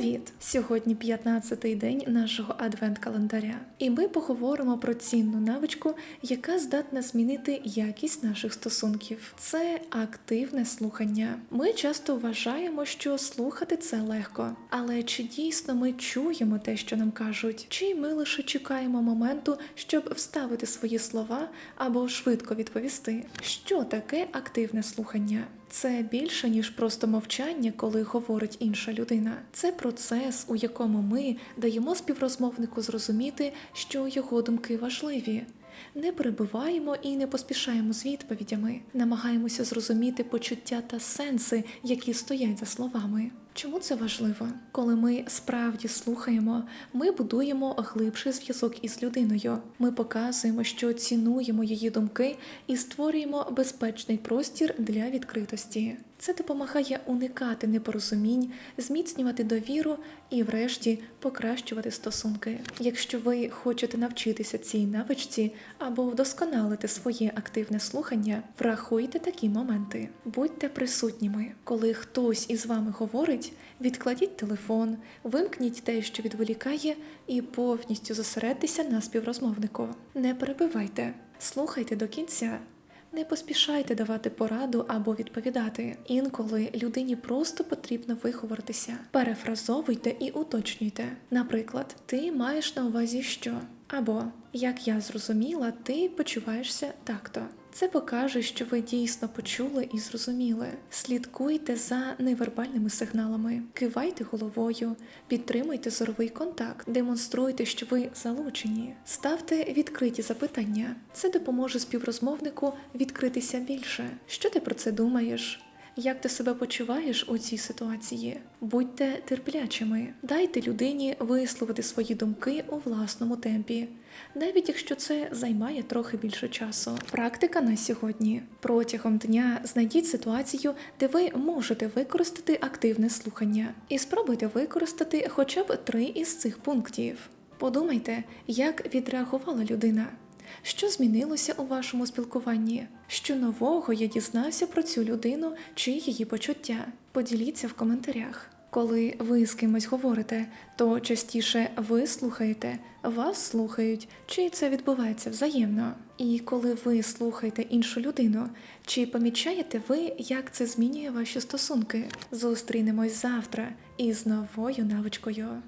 Привіт! Сьогодні 15-й день нашого адвент-календаря, і ми поговоримо про цінну навичку, яка здатна змінити якість наших стосунків. Це активне слухання. Ми часто вважаємо, що слухати це легко, але чи дійсно ми чуємо те, що нам кажуть, чи ми лише чекаємо моменту, щоб вставити свої слова або швидко відповісти, що таке активне слухання? Це більше ніж просто мовчання, коли говорить інша людина. Це процес, у якому ми даємо співрозмовнику зрозуміти, що його думки важливі. Не перебиваємо і не поспішаємо з відповідями, намагаємося зрозуміти почуття та сенси, які стоять за словами. Чому це важливо? Коли ми справді слухаємо, ми будуємо глибший зв'язок із людиною. Ми показуємо, що цінуємо її думки і створюємо безпечний простір для відкритості. Це допомагає уникати непорозумінь, зміцнювати довіру і, врешті, покращувати стосунки. Якщо ви хочете навчитися цій навичці або вдосконалити своє активне слухання, врахуйте такі моменти. Будьте присутніми, коли хтось із вами говорить, відкладіть телефон, вимкніть те, що відволікає, і повністю зосередьтеся на співрозмовнику. Не перебивайте, слухайте до кінця. Не поспішайте давати пораду або відповідати. Інколи людині просто потрібно виховатися. Перефразовуйте і уточнюйте. Наприклад, ти маєш на увазі що? Або як я зрозуміла, ти почуваєшся так-то. Це покаже, що ви дійсно почули і зрозуміли. Слідкуйте за невербальними сигналами, кивайте головою, підтримуйте зоровий контакт, демонструйте, що ви залучені, ставте відкриті запитання. Це допоможе співрозмовнику відкритися більше. Що ти про це думаєш? Як ти себе почуваєш у цій ситуації? Будьте терплячими, дайте людині висловити свої думки у власному темпі, навіть якщо це займає трохи більше часу. Практика на сьогодні. Протягом дня знайдіть ситуацію, де ви можете використати активне слухання, і спробуйте використати хоча б три із цих пунктів. Подумайте, як відреагувала людина. Що змінилося у вашому спілкуванні? Що нового я дізнався про цю людину чи її почуття? Поділіться в коментарях. Коли ви з кимось говорите, то частіше ви слухаєте, вас слухають, чи це відбувається взаємно. І коли ви слухаєте іншу людину, чи помічаєте ви, як це змінює ваші стосунки? Зустрінемось завтра із новою навичкою.